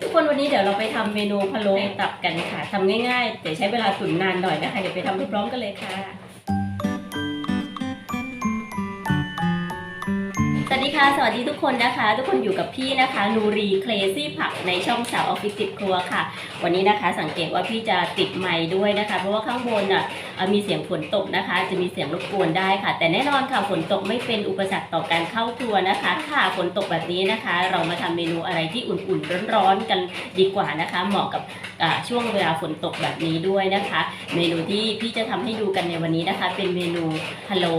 ทุกคนวันนี้เดี๋ยวเราไปทำเมนูพะโล้ตับกันค่ะทำง่ายๆ แต่ใช้เวลาตุ๋นนานหน่อยนะคะ เดี๋ยวไปทำพร้อมๆกันเลยค่ะ สวัสดีค่ะ สวัสดีทุกคนนะคะ ทุกคนอยู่กับพี่นะคะนูรีเคลซี่ผักในช่องสาวออฟฟิศติดครัวค่ะ วันนี้นะคะสังเกตว่าพี่จะติดไมค์ด้วยนะคะ เพราะว่าข้างบนอะเอ่อ มีเสียงฝนตกนะคะ จะมีเสียงรบกวนได้ค่ะ แต่แน่นอนค่ะฝนตกไม่เป็นอุปสรรคต่อการเข้าครัวนะคะ ค่ะฝนตกแบบนี้นะคะ เรามาทำเมนูอะไรที่อุ่นๆร้อนๆกันดีกว่านะคะ เหมาะกับช่วงเวลาฝนตกแบบนี้ด้วยนะคะ เมนูที่พี่จะทำให้ดูกันในวันนี้นะคะ เป็นเมนูพะโล้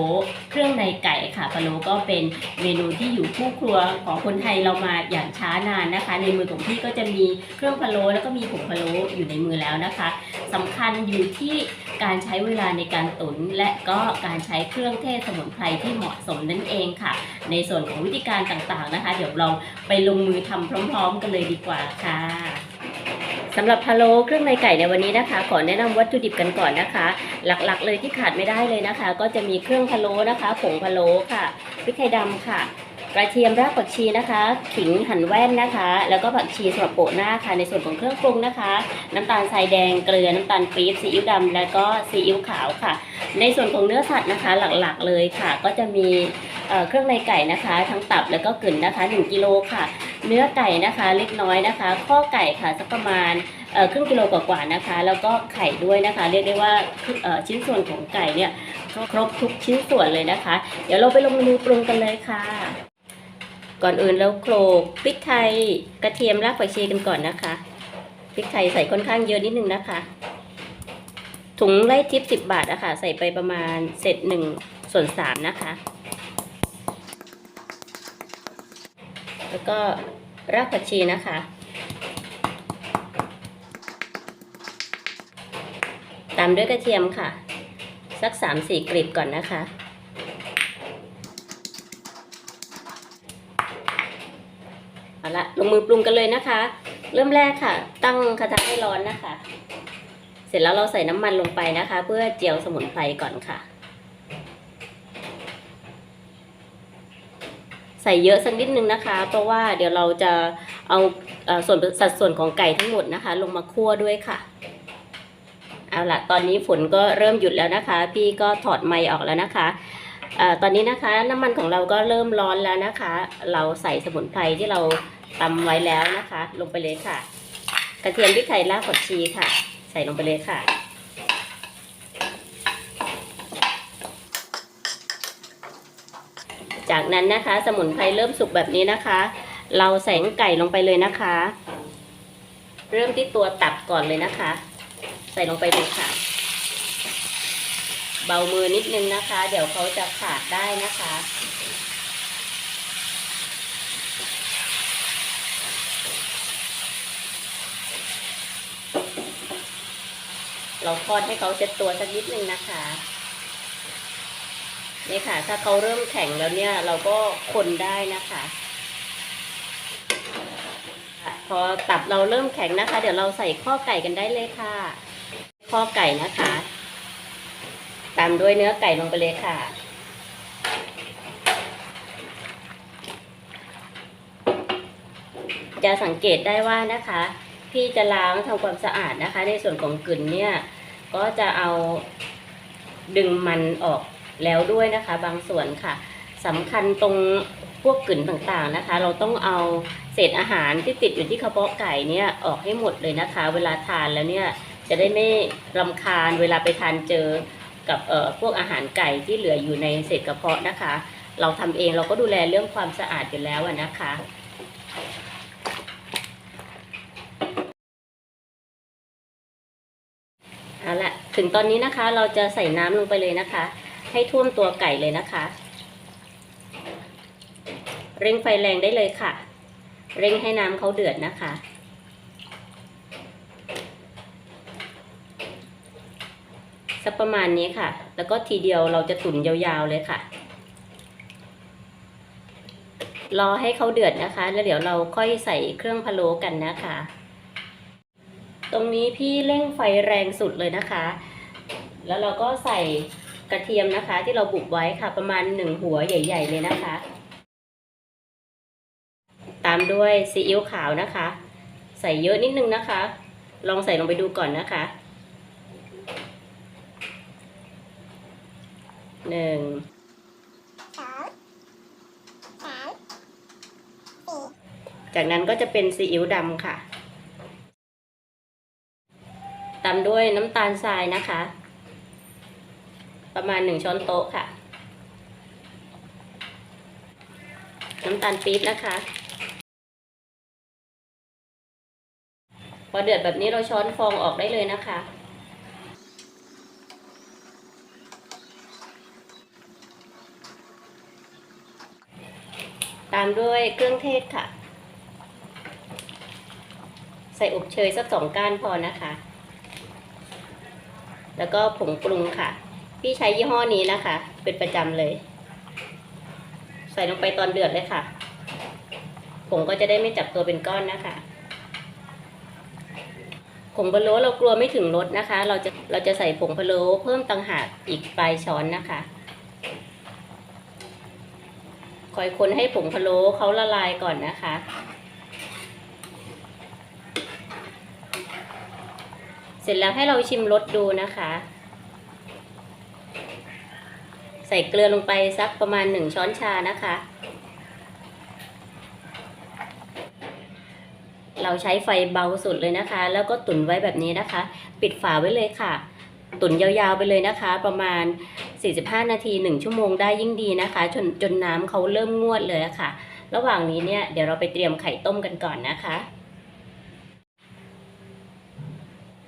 เครื่องในไก่ค่ะพะโล้ก็เป็นเมนูที่อยู่คู่ครัวของคนไทยเรามาอย่างช้านานนะคะ ในมือของพี่ก็จะมีเครื่องพะโล้แล้วก็มีผงพะโล้อยู่ในมือแล้วนะคะสำคัญอยู่ที่การใช้เวลาในการตุ๋นและก็การใช้เครื่องเทศสมุนไพรที่เหมาะสมนั่นเองค่ะ ในส่วนของวิธีการต่างๆนะคะ เดี๋ยวเราไปลงมือทำพร้อม ๆ กันเลยดีกว่าค่ะสำหรับพะโล้เครื่องในไก่ในวันนี้นะคะ ขอแนะนำวัตถุดิบกันก่อนนะคะ หลักๆเลยที่ขาดไม่ได้เลยนะคะ ก็จะมีเครื่องพะโล้นะคะผงพะโล้ค่ะพริกไทยดำค่ะ กระเทียมรากผักชีนะคะ ขิงหั่นแว่นนะคะ แล้วก็ผักชีสำหรับโปะหน้าค่ะ ในส่วนของเครื่องปรุงนะคะ น้ำตาลทรายแดง เกลือ น้ำตาลปี๊บ ซีอิ๊วดำ แล้วก็ซีอิ๊วขาวค่ะ ในส่วนของเนื้อสัตว์นะคะหลักๆเลยค่ะ ก็จะมีเครื่องในไก่นะคะ ทั้งตับแล้วก็กึ่นนะคะ 1กิโลค่ะ เนื้อไก่นะคะ เล็กน้อยนะคะ ข้อไก่ค่ะสักประมาณครึ่งกิโลกว่าๆนะคะ แล้วก็ไข่ด้วยนะคะ เรียกได้ว่าชิ้นส่วนของไก่เนี่ยครบทุกชิ้นส่วนเลยนะคะ เดี๋ยวเราไปลงมือปรุงกันเลยค่ะ ก่อนอื่นเราโขลกพริกไทยกระเทียมรากผักชีกันก่อนนะคะพริกไทยใส่ค่อนข้างเยอะนิดนึงนะคะ ถุงไล่ทิปสิบบาทอะค่ะใส่ไปประมาณเศษหนึ่งส่วนสามนะคะ แล้วก็รากผักชีนะคะ ตามด้วยกระเทียมค่ะ สักสามสี่กลีบก่อนนะคะ เอาละลงมือปรุงกันเลยนะคะ เริ่มแรกค่ะ ตั้งกระทะให้ร้อนนะคะ เสร็จแล้วเราใส่น้ำมันลงไปนะคะ เพื่อเจียวสมุนไพรก่อนค่ะ ใส่เยอะสักนิดนึงนะคะ เพราะว่าเดี๋ยวเราจะเอาส่วนสัดส่วนของไก่ทั้งหมดนะคะ ลงมาคั่วด้วยค่ะเอาละตอนนี้ฝนก็เริ่มหยุดแล้วนะคะ พี่ก็ถอดไมค์ออกแล้วนะคะอตอนนี้นะคะน้ำมันของเราก็เริ่มร้อนแล้วนะคะ เราใส่สมุนไพรที่เรา ตำไว้แล้วนะคะ ลงไปเลยค่ะ กระเทียมพริกไทยรากผักชีค่ะ ใส่ลงไปเลยค่ะจากนั้นนะคะ สมุนไพรเริ่มสุกแบบนี้นะคะ เราใส่ไก่ลงไปเลยนะคะ เริ่มที่ตัวตับก่อนเลยนะคะ ใส่ลงไปเลยค่ะ เบามือนิดนึงนะคะ เดี๋ยวเขาจะขาดได้นะคะ เราทอดให้เขาเซ็ตตัวสักนิดนึงนะคะนี่ค่ะ ถ้าเขาเริ่มแข็งแล้วเนี่ยเราก็คนได้นะคะ พอตับเราเริ่มแข็งนะคะ เดี๋ยวเราใส่ข้อไก่กันได้เลยค่ะ ข้อไก่นะคะ ตามด้วยเนื้อไก่ลงไปเลยค่ะจะสังเกตได้ว่านะคะ พี่จะล้างทำความสะอาดนะคะ ในส่วนของกลิ่นเนี่ยก็จะเอาดึงมันออกแล้วด้วยนะคะ บางส่วนค่ะสำคัญตรงพวกกลิ่นต่างๆนะคะ เราต้องเอาเศษอาหารที่ติดอยู่ที่กระเพาะไก่เนี่ยออกให้หมดเลยนะคะ เวลาทานแล้วเนี่ยจะได้ไม่รำคาญเวลาไปทานเจอกับเอ่อพวกอาหารไก่ที่เหลืออยู่ในเศษกระเพาะนะคะ เราทำเองเราก็ดูแลเรื่องความสะอาดอยู่แล้วนะคะ เอาละ ถึงตอนนี้นะคะ เราจะใส่น้ำลงไปเลยนะคะ ให้ท่วมตัวไก่เลยนะคะ เร่งไฟแรงได้เลยค่ะ เร่งให้น้ำเขาเดือดนะคะ สักประมาณนี้ค่ะ แล้วก็ทีเดียวเราจะตุ๋นยาวๆเลยค่ะ รอให้เขาเดือดนะคะ แล้วเดี๋ยวเราค่อยใส่เครื่องพะโล้กันนะคะ ตรงนี้พี่เร่งไฟแรงสุดเลยนะคะ แล้วเราก็ใส่กระเทียมนะคะ ที่เราบุบไว้ค่ะ ประมาณหนึ่งหัวใหญ่ ๆ เลยนะคะ ตามด้วยซีอิ๊วขาวนะคะ ใส่เยอะนิดนึงนะคะ ลองใส่ลงไปดูก่อนนะคะหนึ่งสองสามสี่จากนั้นก็จะเป็นซีอิ๊วดำค่ะ ด้วยน้ำตาลทรายนะคะ ประมาณหนึ่งช้อนโต๊ะค่ะ น้ำตาลปี๊บนะคะ พอเดือดแบบนี้เราช้อนฟองออกได้เลยนะคะตามด้วยเครื่องเทศค่ะ ใส่อบเชยสักสองก้านพอนะคะ แล้วก็ผงปรุงค่ะ พี่ใช้ยี่ห้อนี้นะคะ เป็นประจำเลย ใส่ลงไปตอนเดือดเลยค่ะ ผงก็จะได้ไม่จับตัวเป็นก้อนนะคะ ผงพะโล้เรากลัวไม่ถึงรสนะคะ เราจะเราจะใส่ผงพะโล้เพิ่มตังหากอีกปลายช้อนนะคะคอยคนให้ผงพะโล้เขาละลายก่อนนะคะ เส ร็จแล้วให้เราชิมรสดูนะคะ ใส่เกลือลงไปสักประมาณหนึ่งช้อนชานะคะ เราใช้ไฟเบาสุดเลยนะคะ แล้วก็ตุ๋นไว้แบบนี้นะคะ ปิดฝาไว้เลยค่ะ ตุ๋นยาวๆไปเลยนะคะ ประมาณ 45 นาที 1 ชั่วโมงได้ยิ่งดีนะคะ จนจนน้ำเขาเริ่มงวดเลยะค่ะ ระหว่างนี้เนี่ยเดี๋ยวเราไปเตรียมไข่ต้มกันก่อนนะคะ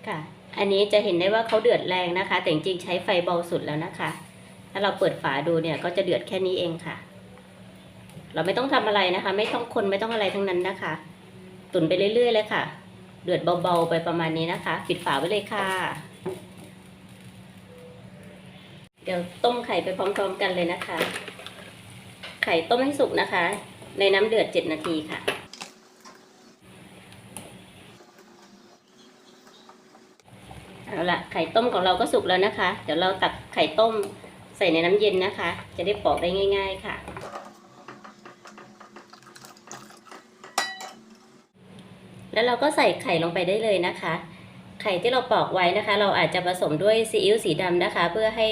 ค่ะ อันนี้จะเห็นได้ว่าเขาเดือดแรงนะคะ แต่จริงๆใช้ไฟเบาสุดแล้วนะคะ ถ้าเราเปิดฝาดูเนี่ยก็จะเดือดแค่นี้เองค่ะ เราไม่ต้องทำอะไรนะคะ ไม่ต้องคนไม่ต้องอะไรทั้งนั้นนะคะ ตุ๋นไปเรื่อยๆเลยค่ะ เดือดเบาๆไปประมาณนี้นะคะ ปิดฝาไว้เลยค่ะ เดี๋ยวต้มไข่ไปพร้อมๆกันเลยนะคะ ไข่ต้มให้สุกนะคะ ในน้ำเดือดเจ็ดนาทีค่ะ เอาละไข่ต้มของเราก็สุกแล้วนะคะ เดี๋ยวเราตักไข่ต้มใส่ในน้ำเย็นนะคะ จะได้ปอกได้ง่าย ๆค่ะ แล้วเราก็ใส่ไข่ลงไปได้เลยนะคะ ไข่ที่เราปอกไว้นะคะ เราอาจจะผสมด้วยซีอิ๊วสีดำนะคะ เพื่อให้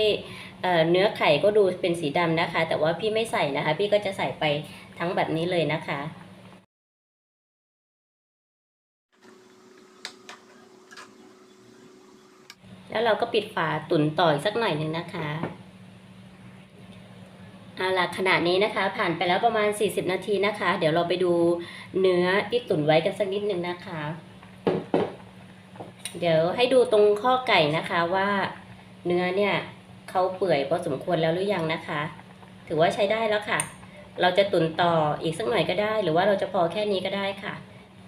เอ่อเนื้อไข่ก็ดูเป็นสีดำนะคะ แต่ว่าพี่ไม่ใส่นะคะ พี่ก็จะใส่ไปทั้งแบบนี้เลยนะคะ แล้วเราก็ปิดฝาตุ๋นต่ออีกสักหน่อยหนึ่งนะคะเอาล่ะขณะนี้นะคะ ผ่านไปแล้วประมาณ 40 นาทีนะคะ เดี๋ยวเราไปดูเนื้อที่ตุ๋นไว้กันสักนิดหนึ่งนะคะ เดี๋ยวให้ดูตรงข้อไก่นะคะว่าเนื้อเนี่ยเขาเปื่อยพอสมควรแล้วหรือยังนะคะ ถือว่าใช้ได้แล้วค่ะ เราจะตุ๋นต่ออีกสักหน่อยก็ได้ หรือว่าเราจะพอแค่นี้ก็ได้ค่ะ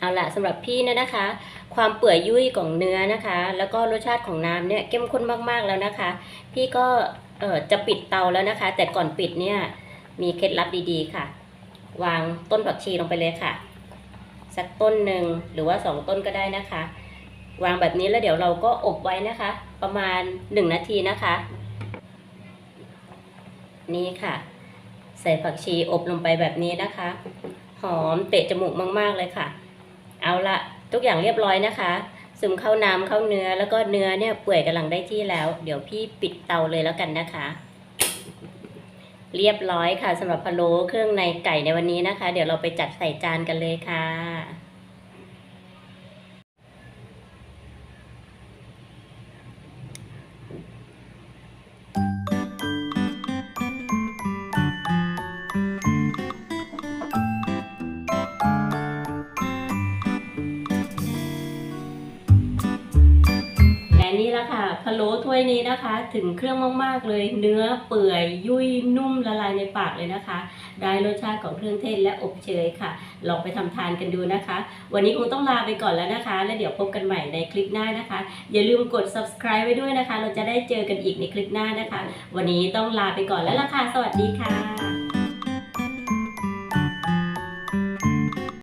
เอาละสำหรับพี่เนี่ยนะคะ ความเปื่อยยุ่ยของเนื้อนะคะ แล้วก็รสชาติของน้ำเนี่ยเข้มข้นมากๆแล้วนะคะ พี่ก็เออจะปิดเตาแล้วนะคะ แต่ก่อนปิดเนี่ยมีเคล็ดลับดีๆค่ะ วางต้นผักชีลงไปเลยค่ะ สักต้นหนึ่งหรือว่าสองต้นก็ได้นะคะ วางแบบนี้แล้วเดี๋ยวเราก็อบไว้นะคะ ประมาณหนึ่งนาทีนะคะ นี่ค่ะ ใส่ผักชีอบลงไปแบบนี้นะคะ หอมเตะจมูกมาก ๆเลยค่ะ เอาละทุกอย่างเรียบร้อยนะคะ ซึมเข้าน้ำเข้าเนื้อแล้วก็เนื้อเนี่ยเปื่อยกำลังได้ที่แล้ว เดี๋ยวพี่ปิดเตาเลยแล้วกันนะคะ เรียบร้อยค่ะสำหรับพะโล้เครื่องในไก่ในวันนี้นะคะ เดี๋ยวเราไปจัดใส่จานกันเลยค่ะและะค่ะพะโล้ถ้วยนี้นะคะ ถึงเครื่องมาก ๆ เลย เนื้อเปื่อยยุ่ยนุ่มละลายในปากเลยนะคะ ได้รสชาติของเครื่องเทศและอบเชยค่ะ ลองไปทำทานกันดูนะคะ วันนี้คงต้องลาไปก่อนแล้วนะคะ แล้วเดี๋ยวพบกันใหม่ในคลิปหน้านะคะ อย่าลืมกด subscribe ไว้ด้วยนะคะ เราจะได้เจอกันอีกในคลิปหน้านะคะ วันนี้ต้องลาไปก่อนแล้วล่ะค่ะ สวัสดีค่ะ